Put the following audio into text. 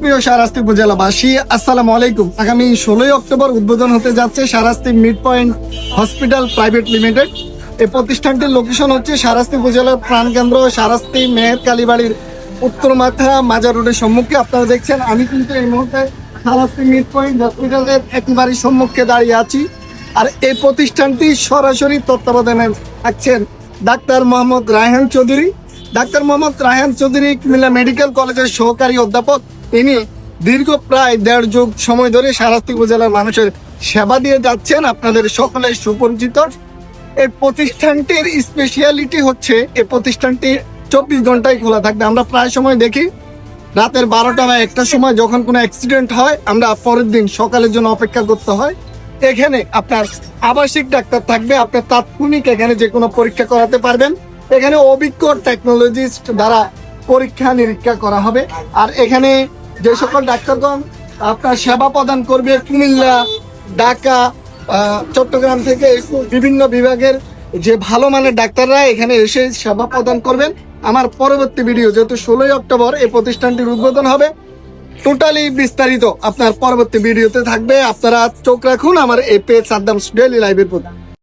সুপ্রিয় সারাস্তি উপজেলাবাসী, আসসালামু আলাইকুম। আগামী ষোলোই অক্টোবর উদ্বোধন হতে যাচ্ছে সারাস্তি mid point hospital private limited. এই প্রতিষ্ঠানটির লোকেশন হচ্ছে সারাস্তি উপজেলার প্রাণকেন্দ্র সারাস্তি মেহের কালীবাড়ির উত্তর মাথা মাজার রোডের সম্মুখে। আপনারা দেখছেন, আমি কিন্তু এই মুহূর্তে সারাস্তি মিড পয়েন্ট হসপিটালের একেবারে সম্মুখে দাঁড়িয়ে আছি। আর এই প্রতিষ্ঠানটি সরাসরি তত্ত্বাবধানে থাকছেন doctor Mohammad Raihan Chowdhury. Doctor Mohammad Raihan Chowdhury Comilla medical কলেজের সহকারী অধ্যাপক। তিনি দীর্ঘ প্রায় দেড় যুগ সময় ধরে সারাস্তি উপজেলার মানুষের সেবা দিয়ে যাচ্ছেন। আপনাদের সকলে সুপরিচিত। এই প্রতিষ্ঠানটির স্পেশালিটি হচ্ছে, এই প্রতিষ্ঠানটি চব্বিশ ঘন্টায় খোলা থাকবে। আমরা প্রায় সময় দেখি, রাতের বারোটা বা একটার সময় যখন কোনো অ্যাক্সিডেন্ট হয়, আমরা পরের দিন সকালের জন্য অপেক্ষা করতে হয়। এখানে আপনার আবাসিক ডাক্তার থাকবে আপনার তাৎক্ষণিক এখানে যে কোনো পরীক্ষা করাতে পারবেন। এখানে অভিজ্ঞ টেকনোলজিস্ট দ্বারা পরীক্ষা নিরীক্ষা করা হবে। আর এখানে যে সকল ডাক্তারগণ আপনার সেবা প্রদান করবে, কুমিল্লা, ঢাকা চট্টগ্রাম থেকে বিভিন্ন বিভাগের যে ভালো মানের ডাক্তাররা এখানে এসে সেবা প্রদান করবেন। আমার পরবর্তী ভিডিও যেহেতু ষোলোই অক্টোবর, এই প্রতিষ্ঠানটির উদ্বোধন হবে। টোটালি বিস্তারিত আপনার পরবর্তী ভিডিওতে থাকবে। আপনারা চোখ রাখুন, আমার এই পেজ সাদ্দাম ডেইলি লাইভের প্রতি।